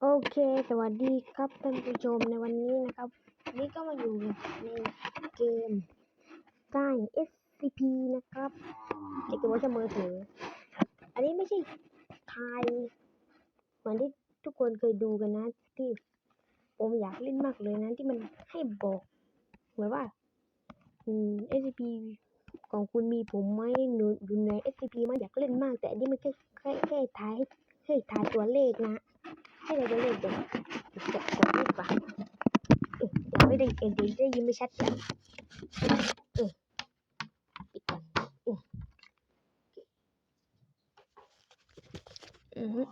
โอเค สวัสดีครับท่านผู้ชมในวันนี้นะครับวันนี้ก็มาอยู่ในเกมสร้าง SCP นะครับในเกมว่าจะมือถือ อันนี้ไม่ใช่ทายเหมือนที่ทุกคนเคยดูกันนะ ที่ผมอยากเล่นมากเลยนะที่มันให้บอกเหมือนว่า อืม SCP ของคุณมีผมไหมหนูอยู่ใน SCP ไมันอยากเล่นมาก แต่อันนี้มันแค่แค่แค่ทายให้ให้ทายตัวเลขนะ ให้เราตัวเลขเดี๋ยวจะกดเลขป่ะเออเดี๋ยวไม่ได้เอ็นเดี๋ยวได้ยินไม่ชัดจ้ะเออปิดก่อนเอออือ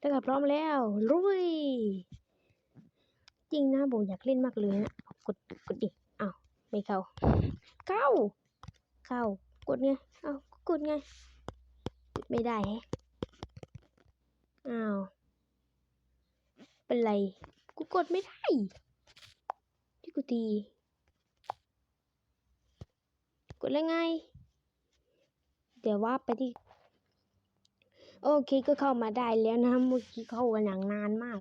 ถ้าเกิดพร้อมแล้วลุยจริงนะผมอยากเล่นมากเลยนะกดกดดิอ้าวไม่เข้าเข้าเข้ากดไงเอ้ากดไงไม่ได้แฮะอ้าว เป็นไร กูกดไม่ได้ ที่กูตี กดแล้วไง เดี๋ยวว่าไปที่ โอเคก็เข้ามาได้แล้วนะเมื่อกี้เข้ากันอย่างนานมาก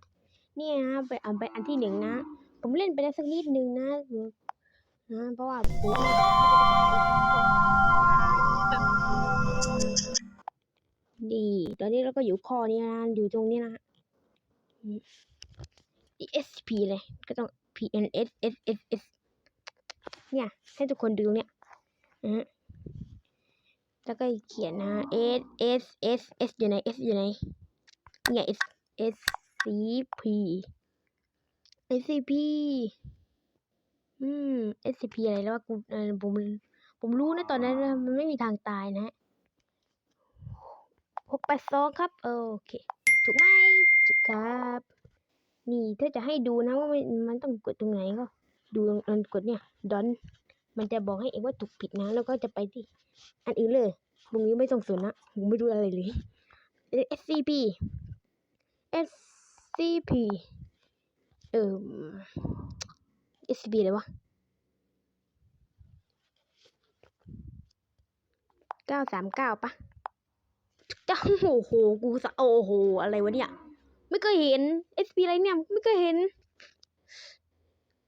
เนี่ยนะไปอันไปอันที่หนึ่งนะ ผมเล่นไปได้สักนิดนึงนะนะเพราะว่าผมดี ตอนนี้เราก็อยู่ข้อนี้นะ อยู่ตรงนี้นะ ESP เลย ก็ต้อง PNS S S S เนี่ย ให้ทุกคนดูเนี่ยนะฮะแล้วก็เขียนนะ S S S S อยู่ไหน S อยู่ไหนเนี่ย S S C P S C P อืม S C P อะไรแล้วว่ากูผมผมรู้นะตอนนั้นนะมันไม่มีทางตายนะฮะหกแปดสองครับ โอเค ถูกไหมถูกครับ นี่ถ้าจะให้ดูนะว่ามันต้องกดตรงไหนก็ ดูตอนกดเนี่ยดอนมันจะบอกให้เองว่าถูกผิดนะ แล้วก็จะไปที่ อันอื่นเลยตรงนี้ไม่ต้องสนนะผมไม่รู้อะไรเลย SCP SCP เอ่อ SCP อะไรวะเก้าสามเก้าปะจ้าโอ้โห กูสะโอ้โห อะไรวะเนี่ย ไม่เคยเห็น SCP อะไรเนี่ย ไม่เคยเห็น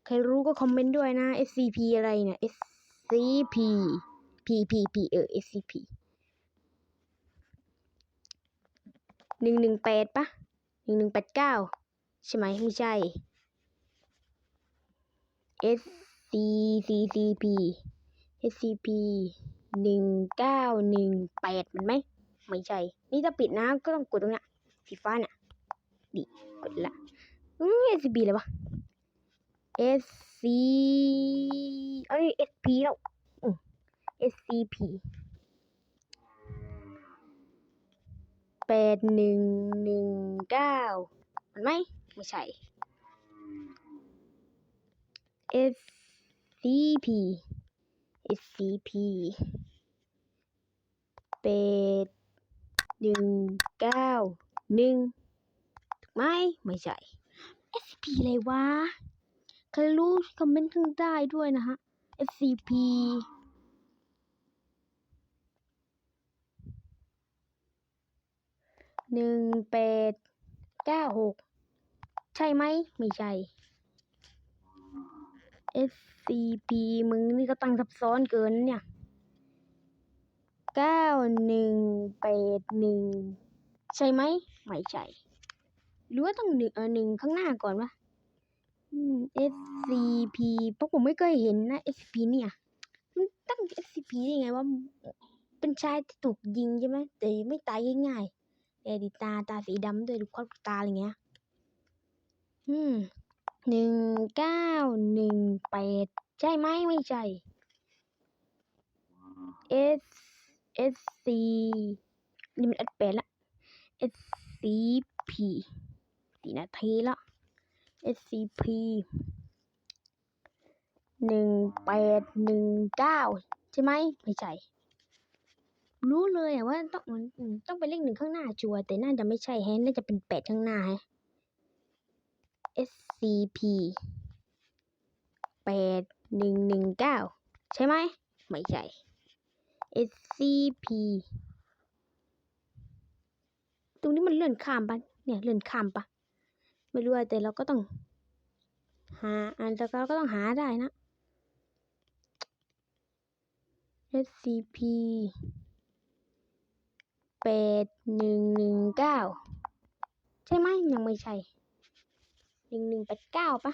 ใครรู้ก็คอมเมนต์ด้วยนะ SCP อะไรเนี่ย SCP P P P เออ SCP หนึ่งหนึ่งแปดปะหนึ่งหนึ่งแปดเก้าใช่ไหมไม่ใช่ S C C C P S C P หนึ่งเก้าหนึ่งแปดมันไหม ไม่ใช่ นี่ถ้าปิดนะก็ต้องกดตรงเนี้ยสีฟ้าเนี่ย ดิกดละอืม S C P เลยวะ S C เอ้ย S P แล้วอืม S C P แปดหนึ่งหนึ่งเก้ามันไหมไม่ใช่ S C P S C P แปดหนึ่งเก้าหนึ่ง ไหมไม่ใช่ S C P อะไรวะใครรู้คอมเมนต์ข้างใต้ด้วยนะฮะ SCP หนึ่งแปดเก้าหกใช่ไหมไม่ใช่ SCP มึงนี่ก็ตั้งซับซ้อนเกินเนี่ยเก้าหนึ่งแปดหนึ่งใช่ไหมไม่ใช่ หรือว่าต้องหนึ่งหนึ่งข้างหน้าก่อนวะ SCP เพราะผมไม่เคยเห็นนะ SCP เนี่ยมันตั้ง SCP ได้ไงว่าเป็นชายที่ถูกยิงใช่ไหมแต่ไม่ตายง่ายๆแต่ดีตาตาสีดำด้วยดูควักตาอะไรเงี้ย อืมหนึ่งเก้าหนึ่งแปดใช่ไหมไม่ใช่ S S C นี่มันอัดแปดละ S C P สี่นาทีละ SCP หนึ่งแปดหนึ่งเก้าใช่ไหมไม่ใช่ รู้เลยว่าต้องมันต้องเป็นเลขหนึ่งข้างหน้าชัวแต่น่าจะไม่ใช่แฮะน่าจะเป็นแปดข้างหน้าฮะ SCP แปดหนึ่งหนึ่งเก้าใช่ไหมไม่ใช่ SCP ตรงนี้มันเลื่อนข้ามปะเนี่ยเนี่ยเลื่อนข้ามปะ ไม่รู้อะแต่เราก็ต้อง หาอันแต่เราก็ต้องหาได้นะ SCP แปดหนึ่งหนึ่งเก้าใช่ไหมยังไม่ใช่หนึ่งหนึ่งแปดเก้าปะ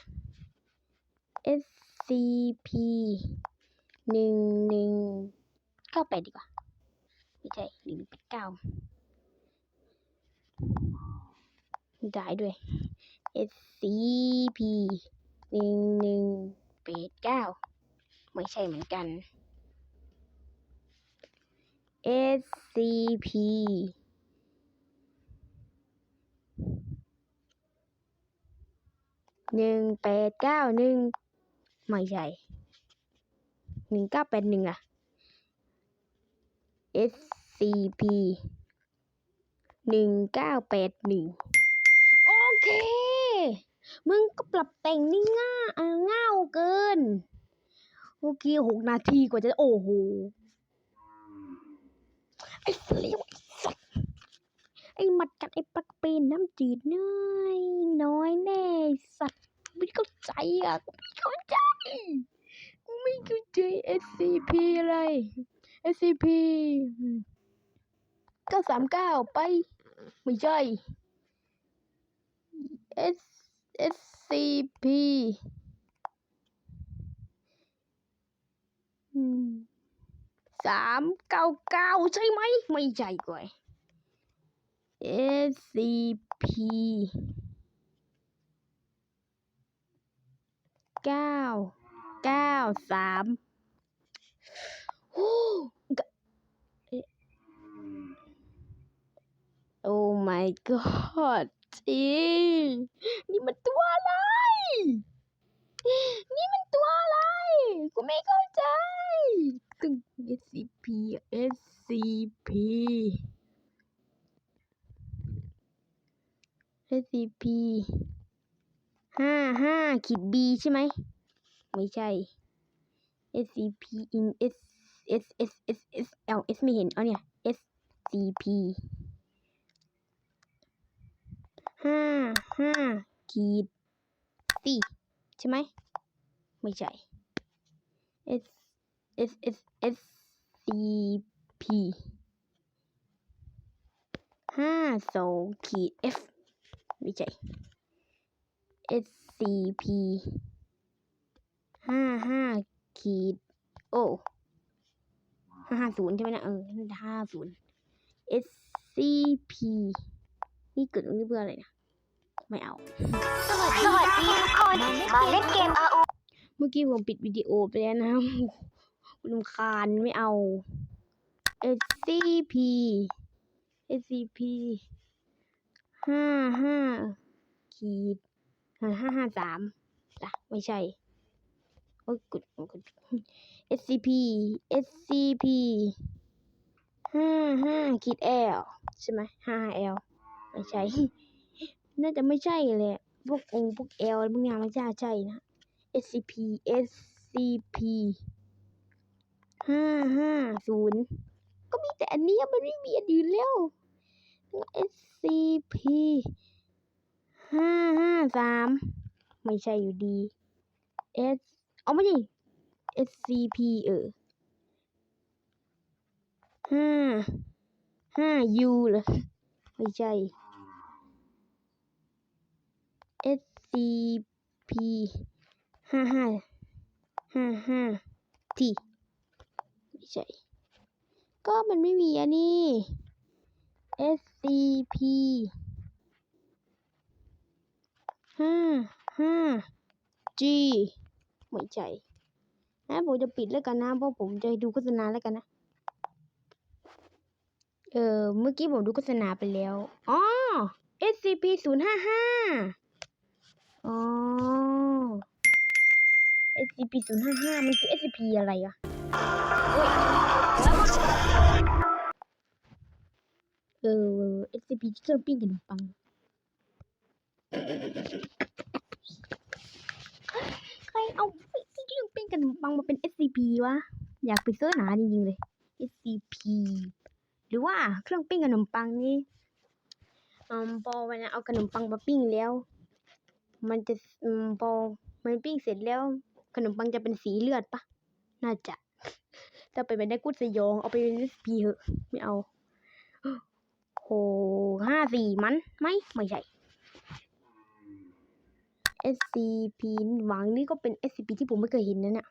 SCP หนึ่งหนึ่งเก้าแปดดีกว่า ไม่ใช่หนึ่งแปดเก้า ได้ด้วย SCP หนึ่งหนึ่งแปดเก้าไม่ใช่เหมือนกัน SCP หนึ่งแปดเก้าหนึ่งไม่ใช่หนึ่งเก้าแปดหนึ่งอะ SCP หนึ่งเก้าแปดหนึ่ง เค มึงก็ปรับแต่งนี่ง่าเง่าวเกิน โอเคหกนาทีกว่าจะโอ้โห ไอ้เลียวไอ้สัตว์ไอ้หมัดกัดไอ้ปักปีนน้ำจืดน้อยน้อยแน่สัตว์ไม่เข้าใจอะกูไม่เข้าใจกูไม่เข้าใจ SCP อะไร SCP เก้าสามเก้าไป ไม่ใช่ S SCP อืมสามเก้าเก้าใช่ไหม ไม่ใช่ก่อย SCP เก้าเก้าสามโอ้กะเอ๊ะ Oh my god จริง นี่มันตัวอะไร นี่มันตัวอะไร กูไม่เข้าใจตึง SCP SCP SCP ห้าห้าขีด B ใช่ไหม ไม่ใช่ SCP in S S S S S L S ไม่เห็น เอาเนี่ย SCP ห้าห้าขีด C ใช่ไหมไม่ใช่ S S S S C P ห้าสองขีด F ไม่ใช่ S C P ห้าห้าขีด O ห้าศูนย์ใช่ไหมนะเออห้าศูนย์ S C P นี่เกิดตรงนี้เพื่ออะไรนะไม่เอา สวัสดีทุกคนมาเล่นเกม RO เมื่อกี้ผมปิดวิดีโอไปแล้วนะคุณลำคาญไม่เอา SCP SCP ห้าห้าขีดห้าห้าห้าสามล่ะไม่ใช่โอ้ยกดกด SCP SCP ห้าห้าขีด L ใช่ไหมห้า L ไม่ใช่ น่าจะไม่ใช่เลยอะพวกองพวก L อะไรพวกนี้ไม่ใช่ใช่นะ SCP SCP ห้าห้าศูนย์ก็มีแต่อันนี้มันไม่มีอันอื่นแล้ว SCP ห้าห้าสามไม่ใช่อยู่ดี S เอาไม่ใช่ SCP เออห้าห้า U เหรอไม่ใช่ SCP ห้าห้าห้าห้า T ไม่ใช่ ก็มันไม่มีอันนี้ SCP ห้าห้า G ไม่ใช่นะผมจะปิดแล้วกันนะเพราะผมจะดูโฆษณาแล้วกันนะ เออเมื่อกี้ผมดูโฆษณาไปแล้ว อ๋อ SCP ศูนย์ห้าห้า อ๋อ SCP ศูนย์ห้าห้ามันคือ SCP อะไรอะเออ SCP เครื่องปิ้งขนมปังใครเอาที่เครื่องปิ้งขนมปังมาเป็น SCP วะ อยากไปเสิร์ชหาจริงๆเลย SCP หรือว่าเครื่องปิ้งขนมปังนี่อืมพอเวลาเอาขนมปังมาปิ้งแล้ว มันจะอืมพอมันปิ้งเสร็จแล้ว ขนมปังจะเป็นสีเลือดปะน่าจะ ถ้าไปเป็นได้กุดสยอง เอาไปเป็นพีเหอะ ไม่เอาโหห้าสี่มันไหมไม่ใช่ SCP หวังนี่ก็เป็น SCP ที่ผมไม่เคยเห็นนะเนี่ย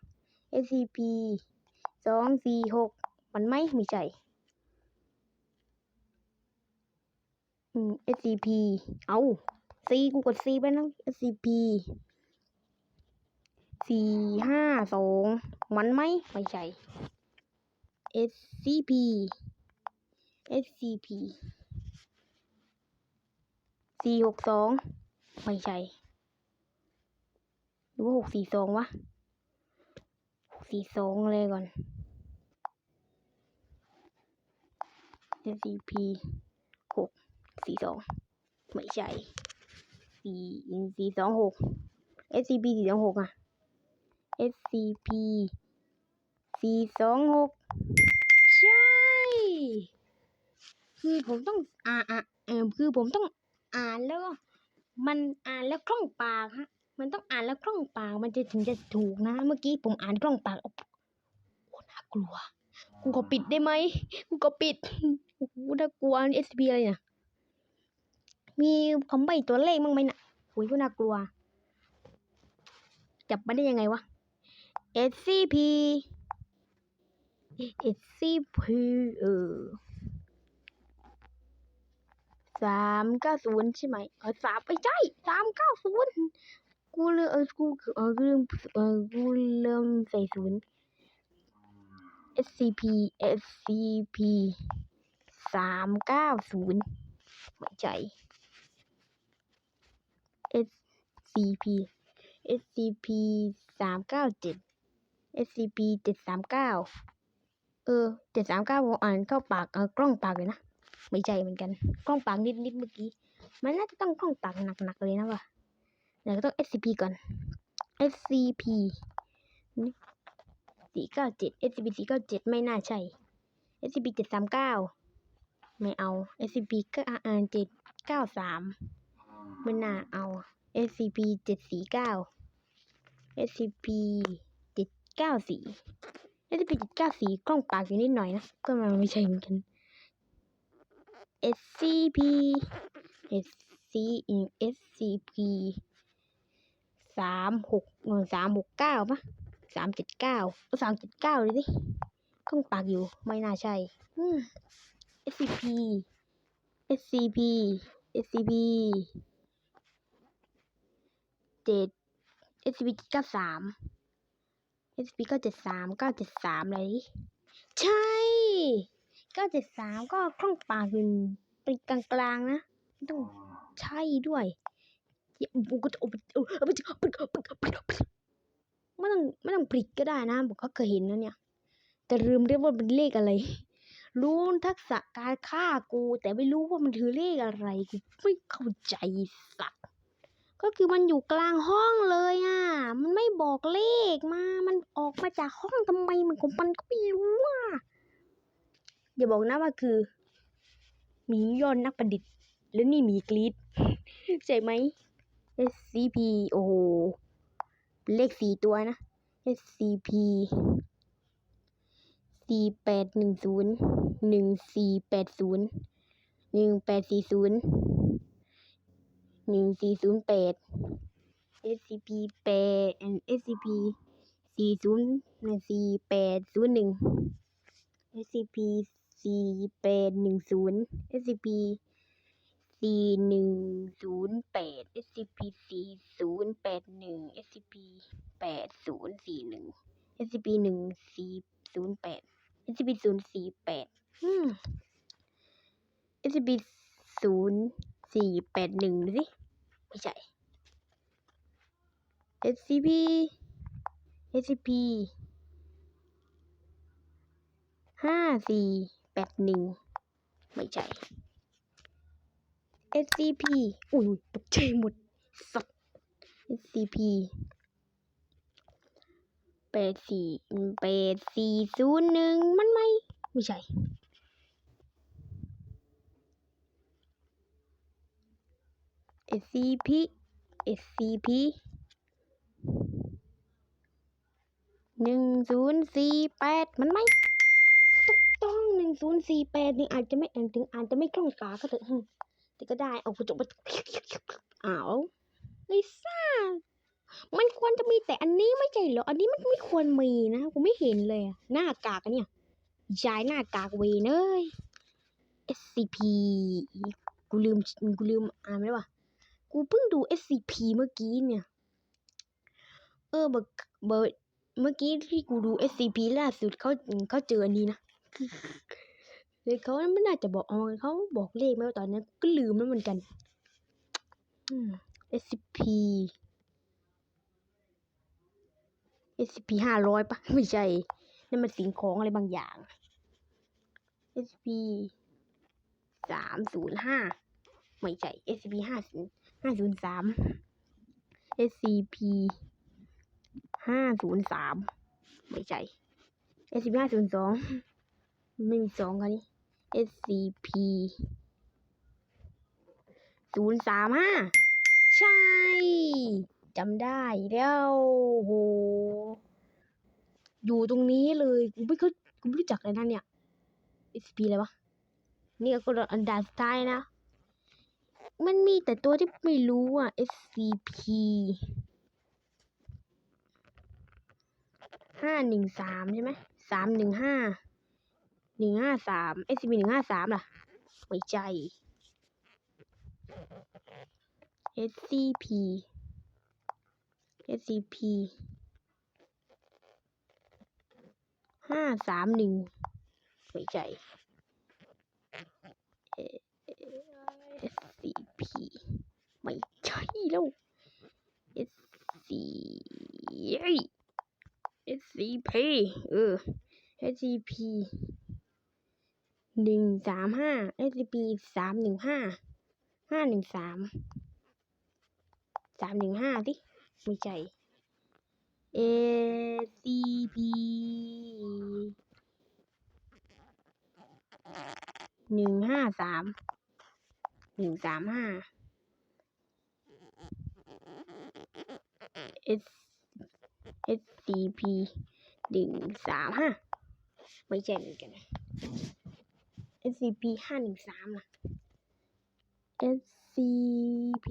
SCP สองสี่หกมันไหมไม่ใช่ SCP เอา C กูกด C ไปแล้ว SCP สี่ห้าสองมันไหมไม่ใช่ SCP SCP สี่หกสองไม่ใช่หรือว่าหกสี่สองวะหกสี่สองเลยก่อน SCP หกสี่สองไม่ใช่ สี่สี่สองหก SCP สี่สองหกอะ SCP สี่สองหกใช่ คือผมต้องอ่านอ่าเออคือผมต้องอ่านแล้วก็มันอ่านแล้วคล่องปากฮะ มันต้องอ่านแล้วคล่องปาก มันจะถึงจะถูกนะ เมื่อกี้ผมอ่านคล่องปากโอ้โหน่ากลัว กูขอปิดได้ไหม กูก็ปิดโอ้โหน่ากลัว SCP อะไรเนี่ย มีคำใบตัวเลขบ้งไหมน่ะโอ้ยก็น่ากลัว จับมาได้ยังไงวะ SCP SCP เออสามเก้าศูนย์ใช่ไหมเออสามไม่ใช่สามเก้าศูนย์กูลืมเออกูเออกูลืมเออกูลืมใส่ศูนย์ SCP SCP สามเก้าศูนย์ไม่ใช่ SCP SCP สามเก้าเจ็ด SCP เจ็ดสามเก้าเออเจ็ดสามเก้าผมอ่านเข้าปากเออกล้องปากเลยนะไม่ใช่เหมือนกัน กล้องปากนิดนิดเมื่อกี้ มันน่าจะต้องกล้องปากหนักๆเลยนะวะเดี๋ยวก็ต้อง SCP ก่อน SCP สี่เก้าเจ็ด SCP สี่เก้าเจ็ดไม่น่าใช่ SCP เจ็ดสามเก้าไม่เอา SCP ก็อ่านเจ็ดเก้าสาม ม่น่าเอา SCP เจ็ดสี่เก้า SCP เจ็ดเก้าสี่ SCP เจ็ดเก้าสี่กล้องปากอยู่นิดหน่อยนะ ก็มันไม่ใช่เหมือนกัน SCP SC SCP สามหกสามหกเก้าปะสามเจ็ดเก้าสามเจ็ดเก้าเลยดิกล้องปากอยู่ไม่น่าใช่ SCP SCP SCP เจ็ด SCP เก้าสาม SCP เก้าเจ็ดสามเก้าเจ็ดสามอะไรใช่เก้าเจ็ดสามก็คล่องปากอยู่เป็นกลางๆนะต้องใช่ด้วยบุกจะอบไม่ต้องไม่ต้องปริกก็ได้นะผมก็เคยเห็นนะเนี่ย แต่ลืมเรียกว่าเป็นเลขอะไร รู้ทักษะการฆ่ากู แต่ไม่รู้ว่ามันคือเลขอะไรกูไม่เข้าใจสัก ก็คือมันอยู่กลางห้องเลยอะ มันไม่บอกเลขมา มันออกมาจากห้องทำไมมันของมันก็ไม่รู้อะอย่าบอกนะว่าคือหมียอนนักประดิษฐ์ แล้วนี่หมีกรีดใช่ไหม SCP โอ้โหเป็นเลขสี่ตัวนะ SCP สี่แปดหนึ่งศูนย์หนึ่งสี่แปดศูนย์หนึ่งแปดสี่ศูนย์ หนึ่งสี่ศูนย์แปด SCP แปด SCP สี่ศูนย์สี่แปดศูนย์หนึ่ง SCP สี่แปดหนึ่งศูนย์ SCP สี่หนึ่งศูนย์แปด SCP สี่ศูนย์แปดหนึ่ง SCP แปดศูนย์สี่หนึ่ง SCP หนึ่งสี่ศูนย์แปด SCP ศูนย์สี่แปด SCP ศูนย์ สี่แปดหนึ่งดูสิ ไม่ใช่ SCP SCP ห้าสี่แปดหนึ่งไม่ใช่ SCP อุ้ยตกใจหมดสัตว์ SCP แปดสี่แปดสี่ศูนย์หนึ่งมันไม่ ไม่ใช่ SCP SCP หนึ่งศูนย์สี่แปดมันไหมถูกต้องหนึ่งศูนย์สี่แปดนี่อาจจะไม่อ่านถึงอาจจะไม่คล่องตาก็เถอะแต่ก็ได้เอากระจกมาอ้าวลิซ่ามันควรจะมีแต่อันนี้ไม่ใช่เหรอ อันนี้มันไม่ควรมีนะกูไม่เห็นเลยหน้ากากอันเนี่ยย้ายหน้ากากเวนเอ้ย SCP กูลืมกูลืมอ่านไม่ได้ว่ะ กูเพิ่งดู SCP เมื่อกี้เนี่ย เออเบิกเบิกเมื่อกี้ที่กูดู SCP ล่าสุดเขาเขาเจออันนี้นะเลยเขาไม่น่าจะบอกอ๋อเขาบอกเลขไหมว่าตอนนั้นก็ลืมแล้วเหมือนกันอืม SCP SCP ห้าร้อยปะไม่ใช่นั่นมันสิ่งของอะไรบางอย่าง SCP สามศูนย์ห้าไม่ใช่ SCP ห้าศูนย์ ห้าศูนย์สาม SCP ห้าศูนย์สามไม่ใช่ SCP ห้าศูนย์สองไม่มีสองกันนี่ SCP ศูนย์สามห้าใช่จำได้แล้วโหอยู่ตรงนี้เลยกูไม่เคยกูไม่รู้จักเลยนะเนี่ย SCP อะไรวะนี่ก็อันดับสุดท้ายนะ มันมีแต่ตัวที่ไม่รู้อะ SCP ห้าหนึ่งสามใช่ไหมสามหนึ่งห้าหนึ่งห้าสาม SCP หนึ่งห้าสามล่ะ ไม่ใช่ SCP SCP ห้าสามหนึ่งไม่ใช่ SCP ไม่ ใช่แล้ว SC SCP เออ SCP หนึ่งสามห้า SCP สามหนึ่งห้า ห้าหนึ่งสาม สามหนึ่งห้าสิไม่ใช่ SCP หนึ่งห้าสาม หนึ่งสามห้า S SCP หนึ่งสามห้าไม่ใช่เหมือนกัน SCP ห้าหนึ่งสามล่ะ SCP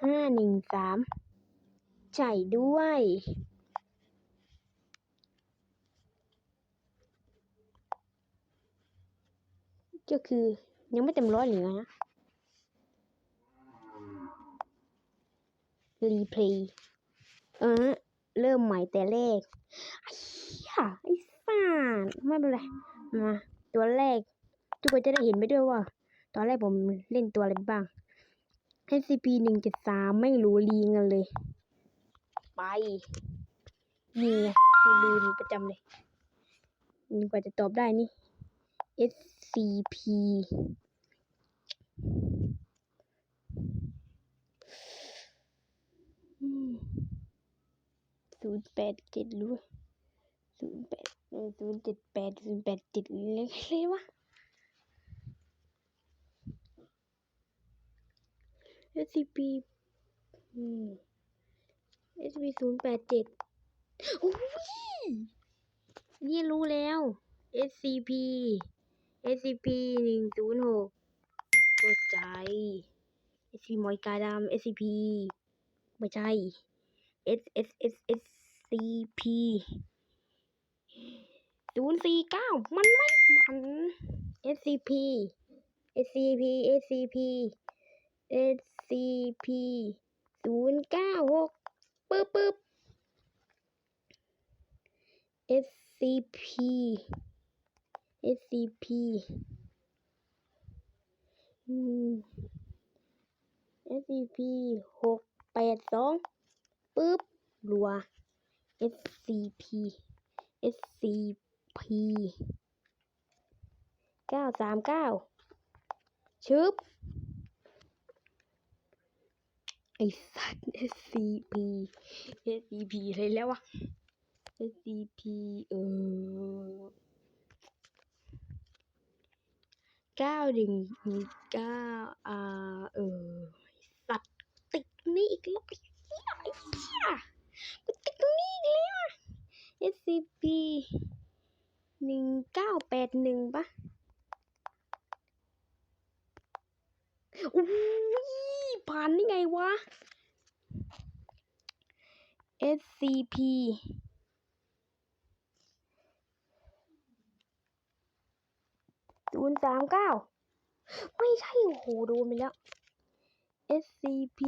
ห้าหนึ่งสามใช่ด้วย ก็คือยังไม่เต็มร้อยหรือไงนะ รีเพลย์เออ เริ่มใหม่แต่แรกไอ้เหี้ยไอ้สัสไม่เป็นไร มา ตัวแรก ทุกคนจะได้เห็นไปด้วยว่า ตอนแรกผมเล่นตัวอะไรบ้าง SCP หนึ่งเจ็ดสามไม่รู้ลีกันเลย ไป นี่ไงไม่ลืมประจำเลยนี่กว่าจะตอบได้นี่ SCP ศูนย์แปดเจ็ดรู้ศูนย์แปดศูนย์เจ็ดแปดศูนย์แปดเจ็ดเลขอะไรวะ SCP อืม SCP ศูนย์แปดเจ็ดโอ้ยนี่รู้แล้ว SCP SCP หนึ่งศูนย์หกเข้าใจ SCP มอยกาดำ SCP ไม่ใช่ S S S S C P ศูนย์สี่เก้ามันไม่มัน SCP SCP SCP SCP ศูนย์เก้าหกปึ๊บปึ๊บ SCP SCP อืม SCP หกแปดสอง ปึ๊บรัว SCP SCP เก้าสามเก้าชึบไอสัตว์ SCP SCP อะไรแล้ววะ SCP เออเก้าหนึ่งเก้าอ่าเอออุ้ ไอ้กูติดตรงนี้อีกแล้ว SCP หนึ่งเก้าแปดหนึ่งปะอุ้ยผ่านได้ไงวะ SCP ศูนย์สามเก้าไม่ใช่ โอ้โห โดนไปแล้ว SCP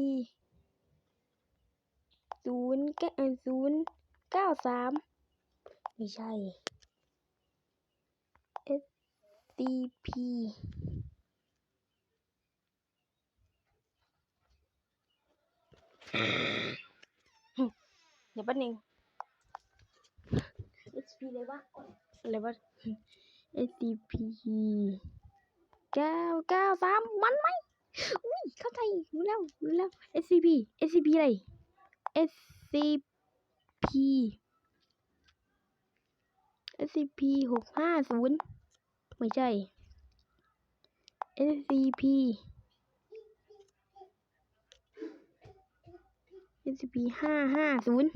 ศูนย์แก้ศูนย์เก้าสามไม่ใช่ SCP เดี๋ยวแป๊บนึง SCP อะไรวะอะไรวะ SCP เก้าเก้าสามมันไหมอุ้ยเข้าใจรู้แล้วรู้แล้ว SCP SCP อะไร SCP SCP หกห้าศูนย์ไม่ใช่ SCP SCP ห้าห้าศูนย์